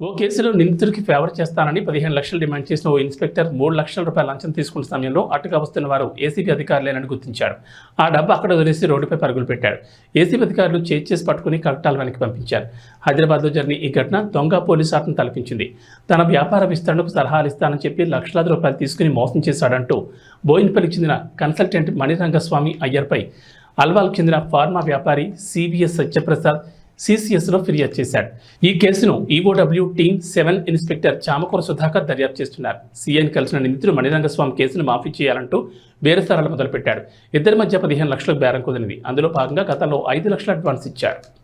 ఓ కేసులో నిందితుడికి ఫేవర్ చేస్తానని పదిహేను లక్షలు డిమాండ్ చేసిన ఓ ఇన్స్పెక్టర్ మూడు లక్షల రూపాయల లంచం తీసుకున్న సమయంలో అటుగా వస్తున్న వారు ఏసీబీ అధికారులేనని గుర్తించాడు. ఆ డబ్బు అక్కడ వదిలేసి రోడ్డుపై పరుగులు పెట్టాడు. ఏసీబీ అధికారులు చేజ్ చేసి పట్టుకుని కలెక్టాల వెనక్కి పంపించారు. హైదరాబాద్లో జరిగిన ఈ ఘటన దొంగ పోలీసు ఆటను తలపించింది తన వ్యాపార విస్తరణకు సలహాలు ఇస్తానని చెప్పి లక్షలాది రూపాయలు తీసుకుని మోసం చేశాడంటూ బోయిన్పల్లికి చెందిన కన్సల్టెంట్ మణిరంగస్వామి అయ్యర్పై అల్వాల్కు చెందిన ఫార్మా వ్యాపారి సివిఎస్ సత్యప్రసాద్ సిసిఎస్లో ఫిర్యాదు చేశాడు. ఈ కేసును EOW team seven inspector Chamakura Sudhakar దర్యాప్తు చేస్తున్నారు. సీఎన్ కలిసిన నిందితుడు మణిరంగస్వామి కేసును మాఫీ చేయాలంటూ బేరసారాలు మొదలుపెట్టాడు. ఇద్దరి మధ్య పదిహేను లక్షలకు బేరం కుదిరింది. అందులో భాగంగా గతంలో ఐదు లక్షల అడ్వాన్స్ ఇచ్చాడు